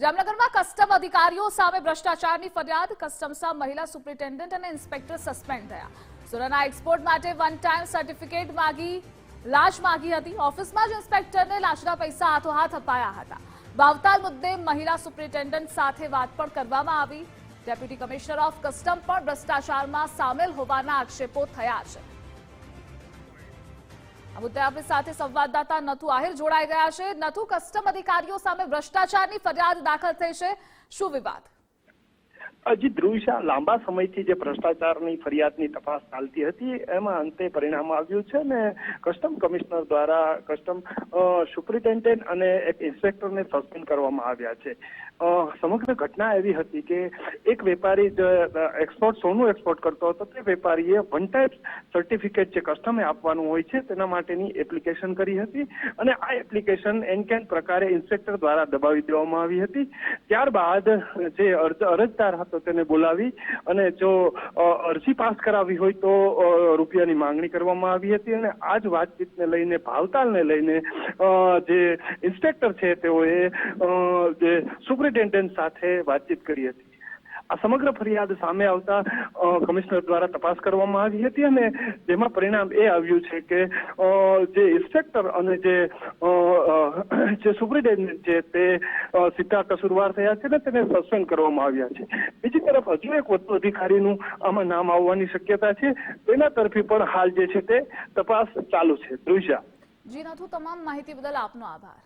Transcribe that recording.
જામનગરમાં કસ્ટમ અધિકારીઓ સામે ભ્રષ્ટાચારની ફરિયાદ. કસ્ટમ્સના મહિલા સુપ્રિન્ટેન્ડન્ટ અને ઇન્સ્પેક્ટર સસ્પેન્ડ થયા. સુરતના એક્સપોર્ટ માટે વન ટાઈમ સર્ટિફિકેટ માગી, લાશ માગી હતી. ઓફિસમાં જ ઇન્સ્પેક્ટરને લાશના પૈસા હાથોહાથ અપાયા હતા. ભાવતાલ મુદ્દે મહિલા સુપ્રિન્ટેન્ડન્ટ સાથે વાત પણ કરવામાં આવી. ડેપ્યુટી કમિશનર ઓફ કસ્ટમ પણ ભ્રષ્ટાચારમાં સામેલ હોવાના આક્ષેપો થયા છે. આ મુદ્દે આપણી સાથે સંવાદદાતા નથુ આહિર જોડાઈ ગયા છે. નથુ, કસ્ટમ અધિકારીઓ સામે ભ્રષ્ટાચારની ફરિયાદ દાખલ થઈ છે. શું વિવાદ? હજી ધ્રુવ શાહ લાંબા સમયથી જે ભ્રષ્ટાચારની ફરિયાદની તપાસ ચાલતી હતી, એમાં અંતે પરિણામ આવ્યું છે ને કસ્ટમ કમિશનર દ્વારા કસ્ટમ સુપ્રિન્ટેન્ડન્ટ અને એક ઇન્સ્પેક્ટરને સસ્પેન્ડ કરવામાં આવ્યા છે. સમગ્ર ઘટના એવી હતી કે એક વેપારી જે એક્સપોર્ટ, સોનું એક્સપોર્ટ કરતો હતો, તે વેપારીએ વન ટાઈપ સર્ટિફિકેટ જે કસ્ટમે આપવાનું હોય છે, તેના માટેની એપ્લિકેશન કરી હતી અને આ એપ્લિકેશન એનકેન પ્રકારે ઇન્સ્પેક્ટર દ્વારા દબાવી દેવામાં આવી હતી. ત્યારબાદ જે અરજ- અરજદાર હતો તેને બોલાવી અને જો અરજી પાસ કરાવી હોય તો રૂપિયાની માંગણી કરવામાં આવી હતી અને આ જ વાતચીતને લઈને, ભાવતાલને લઈને જે ઇન્સ્પેક્ટર છે તેઓએ જે સુપ્રિન્ટેન્ડન્ટ સાથે વાતચીત કરી હતી. આ સમગ્ર ફરિયાદ સામે આવતા કમિશનર દ્વારા તપાસ કરવામાં આવી હતી અને જેમાં પરિણામ એ આવ્યું છે કે જે ઇન્સ્પેક્ટર અને જે જે સુપ્રિન્ટેન્ડન્ટ છે તે સીધા કસૂરવાર થયા છે ને તેને સસ્પેન્ડ કરવામાં આવ્યા છે. બીજી તરફ હજુ એક વધુ અધિકારીનું આમાં નામ આવવાની શક્યતા છે. તેના તરફી પણ હાલ જે છે તે તપાસ ચાલુ છે. ધ્રુજા. જી, નથુ, તમામ માહિતી બદલ આપનો આભાર.